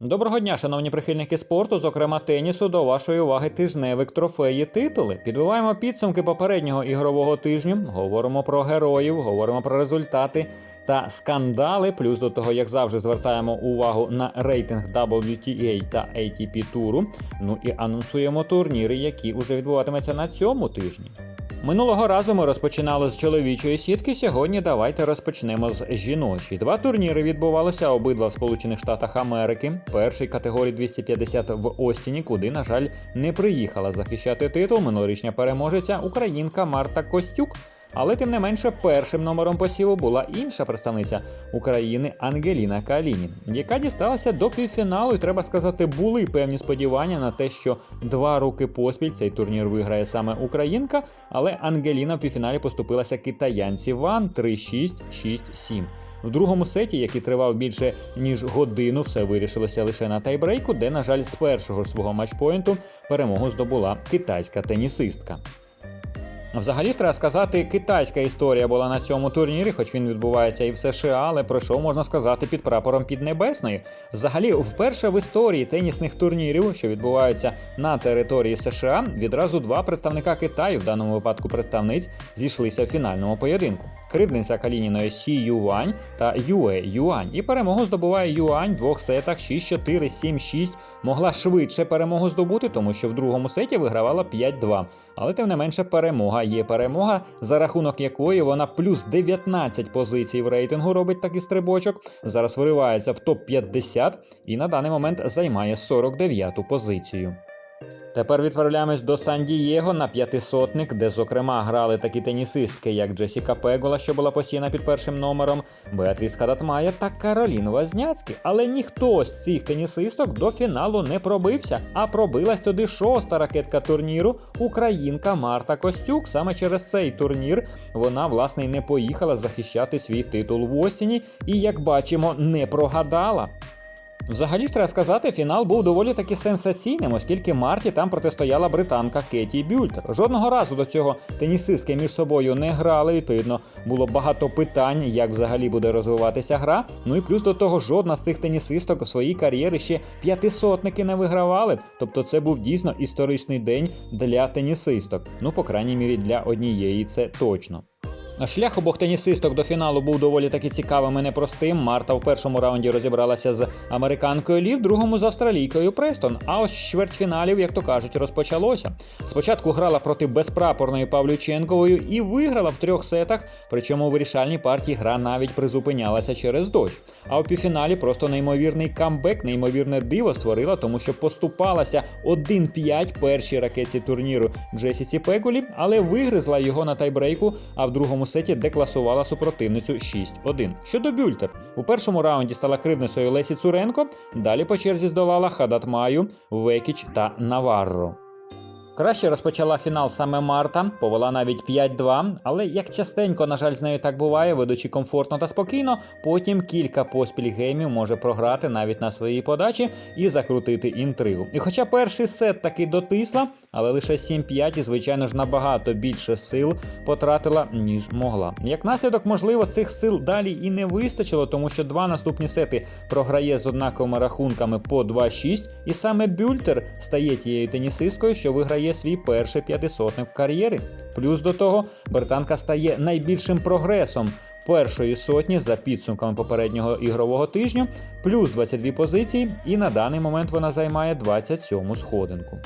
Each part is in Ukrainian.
Доброго дня, шановні прихильники спорту, зокрема тенісу, до вашої уваги тижневик трофеї титули. Підбиваємо підсумки попереднього ігрового тижню, говоримо про героїв, говоримо про результати та скандали. Плюс до того, як завжди, звертаємо увагу на рейтинг WTA та ATP туру. Ну і анонсуємо турніри, які вже відбуватимуться на цьому тижні. Минулого разу ми розпочинали з чоловічої сітки. Сьогодні давайте розпочнемо з жіночої. Два турніри відбувалися обидва в Сполучених Штатах Америки. Перший категорії 250 в Остіні, куди, на жаль, не приїхала захищати титул минулорічня переможеця українка Марта Костюк. Але тим не менше, першим номером посіву була інша представниця України Ангеліна Калінін, яка дісталася до півфіналу. І треба сказати, були певні сподівання на те, що два роки поспіль цей турнір виграє саме Українка. Але Ангеліна в півфіналі поступилася китаянці Ван 3-6, 6-7. В другому сеті, який тривав більше ніж годину, все вирішилося лише на тайбрейку, де, на жаль, з першого ж свого матчпоінту перемогу здобула китайська тенісистка. Взагалі ж треба сказати, китайська історія була на цьому турнірі, хоч він відбувається і в США, але пройшов, можна сказати, під прапором Піднебесної. Взагалі, вперше в історії тенісних турнірів, що відбуваються на території США, відразу два представника Китаю, в даному випадку представниць, зійшлися в фінальному поєдинку. Кривдниця Калініної Сі Юань та Юе Юань. І перемогу здобуває Юань в двох сетах 6-4, 7-6. Могла швидше перемогу здобути, тому що в другому сеті вигравала 5-2. Але тим не менше перемога є перемога, за рахунок якої вона плюс 19 позицій в рейтингу робить такий стрибочок. Зараз виривається в топ-50 і на даний момент займає 49-ту позицію. Тепер відправляємось до Сан-Дієго на п'ятисотник, де, зокрема, грали такі тенісистки, як Джесіка Пегола, що була посіяна під першим номером, Беатріс Хадатмая та Каролін Возняцький. Але ніхто з цих тенісисток до фіналу не пробився, а пробилась туди шоста ракетка турніру українка Марта Костюк. Саме через цей турнір вона власне й не поїхала захищати свій титул в Остіні і, як бачимо, не прогадала. Взагалі ж треба сказати, фінал був доволі таки сенсаційним, оскільки Марті там протистояла британка Кеті Бюльтер. Жодного разу до цього тенісистки між собою не грали. Відповідно, було багато питань, як взагалі буде розвиватися гра. Ну і плюс до того, жодна з цих тенісисток у своїй кар'єрі ще п'ятисотники не вигравали. Тобто, це був дійсно історичний день для тенісисток. Ну, по крайній мірі, для однієї це точно. Шлях обох тенісисток до фіналу був доволі таки цікавим і непростим. Марта в першому раунді розібралася з американкою Лі, в другому з австралійкою Престон. А ось чвертьфіналів, як то кажуть, розпочалося. Спочатку грала проти безпрапорної Павлюченкової і виграла в трьох сетах. Причому у вирішальній партії гра навіть призупинялася через дощ. А у півфіналі просто неймовірний камбек, неймовірне диво створила, тому що поступалася 1-5 першій ракетці турніру Джесіці Пегулі, але вигризла його на тайбрейку, а в другому сеті декласувала супротивницю 6-1. Щодо Бюльтер, у першому раунді стала кривницею Лесі Цуренко, далі по черзі здолала Хадатмаю, Векіч та Наварро. Краще розпочала фінал саме Марта, повела навіть 5-2, але як частенько, на жаль, з нею так буває, ведучи комфортно та спокійно, потім кілька поспіль геймів може програти навіть на своїй подачі і закрутити інтригу. І хоча перший сет таки дотисла, але лише 7-5 і, звичайно ж, набагато більше сил потратила, ніж могла. Як наслідок, можливо, цих сил далі і не вистачило, тому що два наступні сети програє з однаковими рахунками по 2-6, і саме Бюльтер стає тією тенісисткою, що виграє свій перший п'ятисотник в кар'єрі. Плюс до того, британка стає найбільшим прогресом. Першої сотні за підсумками попереднього ігрового тижня, плюс 22 позиції, і на даний момент вона займає 27 сходинку.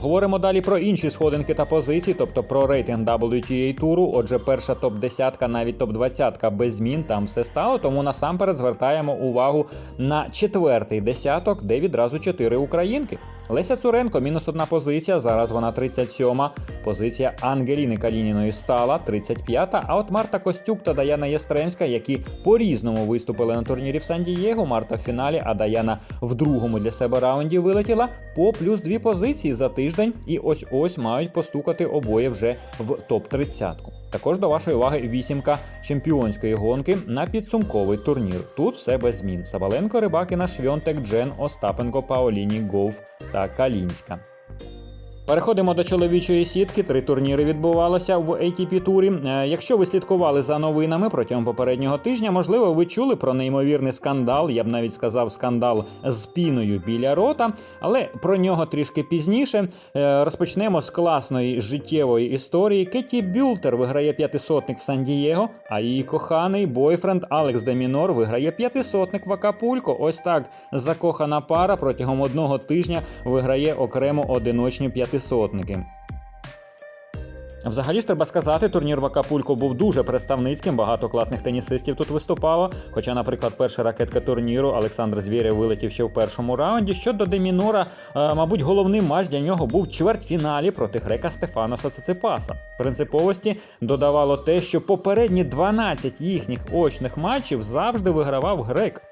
Говоримо далі про інші сходинки та позиції, тобто про рейтинг WTA туру. Отже, перша топ-10, навіть топ-20 без змін, там все стало. Тому насамперед звертаємо увагу на четвертий десяток, де відразу чотири українки. Леся Цуренко, мінус одна позиція. Зараз вона 37-ма. Позиція Ангеліни Калініної стала 35-та. А от Марта Костюк та Даяна Єстремська, які по-різному виступили на турнірі в Сан-Дієго. Марта в фіналі, а Даяна в другому для себе раунді вилетіла по плюс дві позиції за тиждень. І ось ось мають постукати обоє вже в топ-30. Також до вашої уваги вісімка чемпіонської гонки на підсумковий турнір. Тут все без змін. Сабаленко, Рибакіна, Швьонтек, Джен, Остапенко, Паоліні, Гоуф та Калінська. Переходимо до чоловічої сітки. Три турніри відбувалося в ATP турі. Е, Якщо ви слідкували за новинами протягом попереднього тижня, можливо, ви чули про неймовірний скандал. Я б навіть сказав скандал з піною біля рота, але про нього трішки пізніше. Е, Розпочнемо з класної життєвої історії. Кеті Бюлтер виграє п'ятисотник в Сан-Дієго, а її коханий бойфренд Алекс Демінор виграє п'ятисотник в Акапулько. Ось так закохана пара протягом одного тижня виграє окремо одиночні п'ятисотники. Взагалі ж треба сказати, турнір в Акапулько був дуже представницьким. Багато класних тенісистів тут виступало. Хоча, наприклад, перша ракетка турніру Олександр Звєрєв вилетів ще в першому раунді. Щодо Демінора, е, мабуть, головний матч для нього був чвертьфіналі проти грека Стефаноса Циципаса. Принциповості додавало те, що попередні 12 їхніх очних матчів завжди вигравав грек.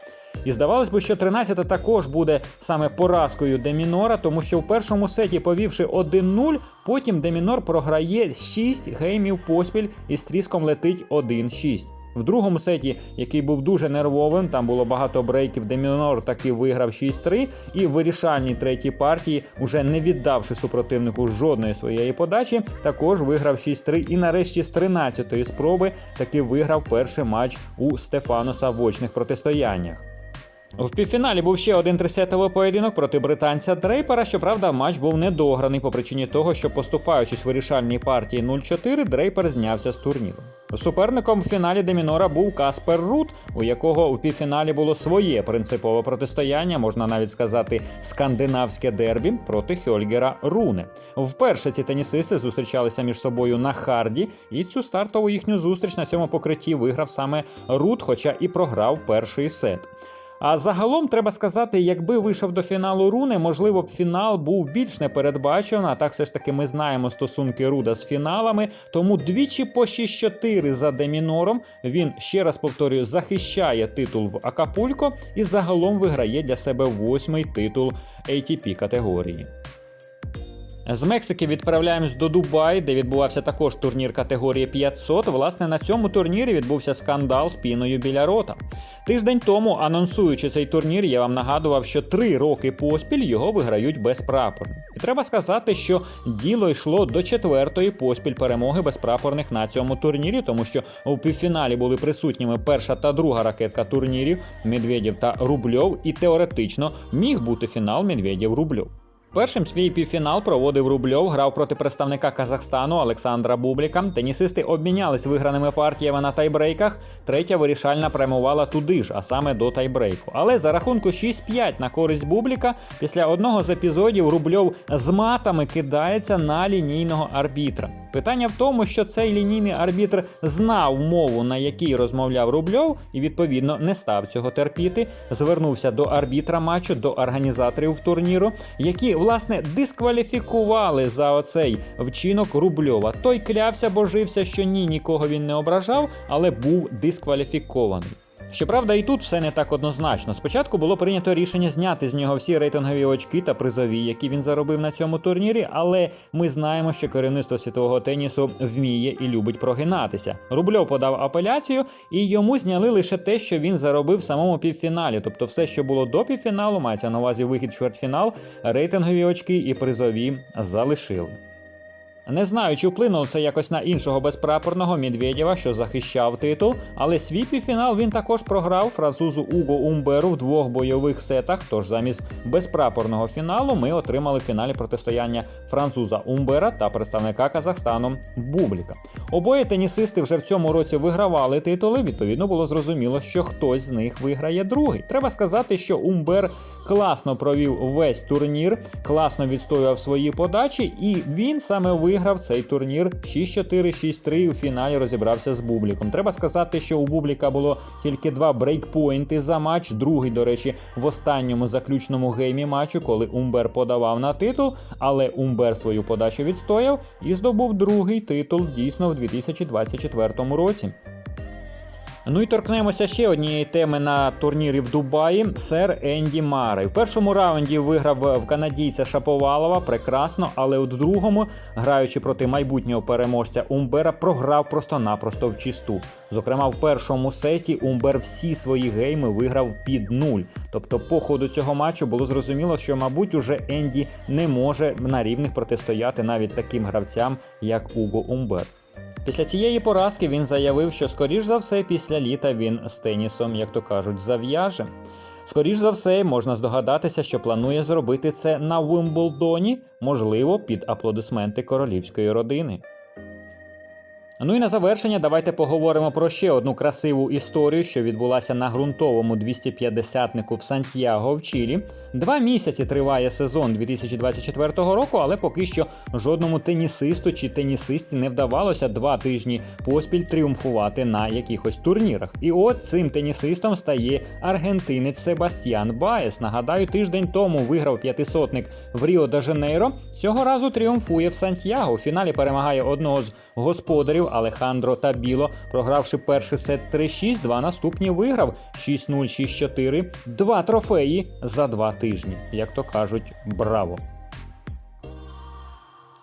І здавалось би, що 13 також буде саме поразкою Демінора, тому що в першому сеті, повівши 1-0, потім Демінор програє 6 геймів поспіль і з тріском летить 1-6. В другому сеті, який був дуже нервовим, там було багато брейків, Демінор таки виграв 6-3, і в вирішальній третій партії, уже не віддавши супротивнику жодної своєї подачі, також виграв 6-3 і нарешті з 13-ї спроби таки виграв перший матч у Стефаноса в очних протистояннях. В півфіналі був ще один трисетовий поєдинок проти британця Дрейпера. Щоправда, матч був недограний по причині того, що поступаючись вирішальній партії 0-4, Дрейпер знявся з турніру. Суперником в фіналі Демінора був Каспер Рут, у якого у півфіналі було своє принципове протистояння, можна навіть сказати, скандинавське дербі проти Хьольгера Руне. Вперше ці тенісисти зустрічалися між собою на харді, і цю стартову їхню зустріч на цьому покритті виграв саме Рут, хоча і програв перший сет. А загалом треба сказати, якби вийшов до фіналу Руни, можливо б фінал був більш непередбачений, А так все ж таки ми знаємо стосунки Руда з фіналами. Тому двічі по 6-4 за Демінором. Він ще раз повторюю, захищає титул в Акапулько і загалом виграє для себе восьмий титул ATP категорії. З Мексики відправляємось до Дубай, де відбувався також турнір категорії 500. Власне, на цьому турнірі відбувся скандал з піною біля рота. Тиждень тому, анонсуючи цей турнір, я вам нагадував, що три роки поспіль його виграють безпрапорні. І треба сказати, що діло йшло до четвертої поспіль перемоги безпрапорних на цьому турнірі, тому що у півфіналі були присутніми перша та друга ракетка турнірів Медведєв та Рубльов, і теоретично міг бути фінал Медведєв-Рубльов. Першим свій півфінал проводив Рубльов, грав проти представника Казахстану Олександра Бубліка. Тенісисти обмінялись виграними партіями на тайбрейках. Третя вирішальна прямувала туди ж, а саме до тайбрейку. Але за рахунку 6-5 на користь Бубліка, після одного з епізодів Рубльов з матами кидається на лінійного арбітра. Питання в тому, що цей лінійний арбітр знав мову, на якій розмовляв Рубльов, і відповідно не став цього терпіти. Звернувся до арбітра матчу, до організаторів турніру, які власне дискваліфікували за оцей вчинок Рубльова. Той клявся, божився, що ні, нікого він не ображав, але був дискваліфікований. Щоправда, і тут все не так однозначно. Спочатку було прийнято рішення зняти з нього всі рейтингові очки та призові, які він заробив на цьому турнірі, але ми знаємо, що керівництво світового тенісу вміє і любить прогинатися. Рубльов подав апеляцію, і йому зняли лише те, що він заробив в самому півфіналі. Тобто, все, що було до півфіналу, мається на увазі вихід в чвертьфінал, рейтингові очки і призові залишили. Не знаю, чи вплинуло це якось на іншого безпрапорного Медведєва, що захищав титул, але свій півфінал він також програв французу Уго Умберу в двох бойових сетах. Тож замість безпрапорного фіналу ми отримали в фіналі протистояння француза Умбера та представника Казахстану Бубліка. Обоє тенісисти вже в цьому році вигравали титули. Відповідно, було зрозуміло, що хтось з них виграє другий. Треба сказати, що Умбер класно провів весь турнір, класно відстоював свої подачі, і він саме виграв виграв цей турнір 6-4, 6-3 і у фіналі розібрався з Бубліком. Треба сказати, що у Бубліка було тільки два брейкпоінти за матч. Другий, до речі, в останньому заключному геймі матчу, коли Умбер подавав на титул, але Умбер свою подачу відстояв і здобув другий титул дійсно в 2024 році. Ну і торкнемося ще однієї теми на турнірі в Дубаї. Сер Енді Марей. В першому раунді виграв в канадійця Шаповалова прекрасно, але у другому, граючи проти майбутнього переможця Умбера, програв просто-напросто в чисту. Зокрема, в першому сеті Умбер всі свої гейми виграв під нуль. Тобто, по ходу цього матчу було зрозуміло, що, мабуть, уже Енді не може на рівних протистояти навіть таким гравцям, як Уго Умбер. Після цієї поразки він заявив, що скоріш за все після літа він з тенісом, як то кажуть, зав'яже. Скоріш за все, можна здогадатися, що планує зробити це на Уимблдоні, можливо, під аплодисменти королівської родини. Ну і на завершення давайте поговоримо про ще одну красиву історію, що відбулася на ґрунтовому 250-нику в Сантьяго в Чилі. Два місяці триває сезон 2024 року, але поки що жодному тенісисту чи тенісисті не вдавалося два тижні поспіль тріумфувати на якихось турнірах. І от цим тенісистом стає аргентинець Себастьян Баєс. Нагадаю, тиждень тому виграв п'ятисотник в Ріо де Жанейро. Цього разу тріумфує в Сантьяго. У фіналі перемагає одного з господарів Алехандро Табіло, програвши перший сет 3-6, два наступні виграв 6-0, 6-4, два трофеї за два тижні. Як то кажуть, браво!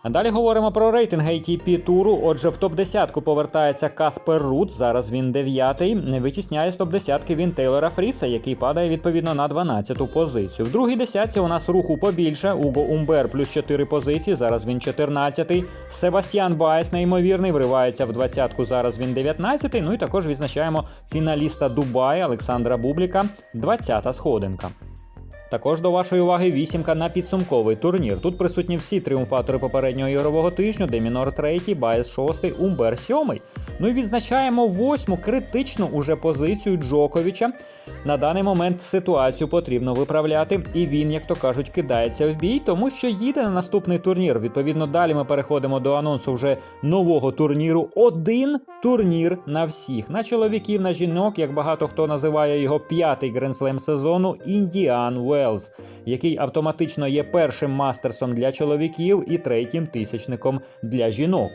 А далі говоримо про рейтинг ATP туру. Отже, в топ-10 повертається Каспер Рут. Зараз він дев'ятий. Витісняє з топ-10 він Тейлора Фріца, який падає відповідно на 12-ту позицію. В другій десятці у нас руху побільше. Уго Умбер плюс 4 позиції. Зараз він 14-й. Себастьян Байс, неймовірний, вривається в 20-ку. Зараз він 19-й. Ну і також відзначаємо фіналіста Дубая Олександра Бубліка, 20-та сходинка. Також до вашої уваги вісімка на підсумковий турнір. Тут присутні всі тріумфатори попереднього ігрового тижню: Демінор третій, Байес шостий, Умбер сьомий. Ну і відзначаємо восьму критичну уже позицію Джоковича. На даний момент ситуацію потрібно виправляти, і він, як то кажуть, кидається в бій, тому що їде на наступний турнір. Відповідно, далі ми переходимо до анонсу вже нового турніру. Один турнір на всіх. На чоловіків, на жінок, як багато хто називає його п'ятий гренслем сезону Індіан Уелс, який автоматично є першим мастерсом для чоловіків і третім тисячником для жінок.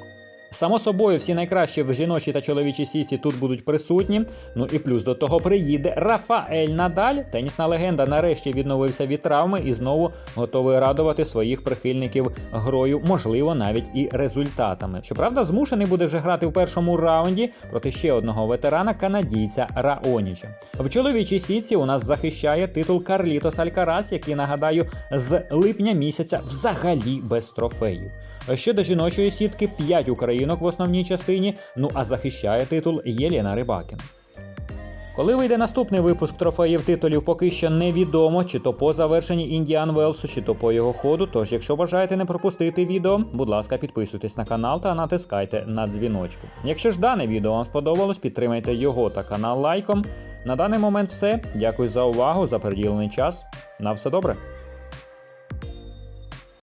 Само собою, всі найкращі в жіночій та чоловічій сіті тут будуть присутні. Ну і плюс до того приїде Рафаель Надаль. Тенісна легенда нарешті відновився від травми і знову готовий радувати своїх прихильників грою, можливо, навіть і результатами. Щоправда, змушений буде вже грати в першому раунді проти ще одного ветерана канадійця Раоніча. В чоловічій сітці у нас захищає титул Карлітос Алькарас, який нагадаю з липня місяця взагалі без трофеїв. Щодо жіночої сітки, 5 українок в основній частині. Ну а захищає титул Єлена Рибакін. Коли вийде наступний випуск трофеїв титулів, поки що невідомо, чи то по завершенні Індіан Велсу, чи то по його ходу. Тож, якщо бажаєте не пропустити відео, будь ласка, підписуйтесь на канал та натискайте на дзвіночки. Якщо ж дане відео вам сподобалось, підтримайте його та канал лайком. На даний момент все. Дякую за увагу, за приділений час. На все добре.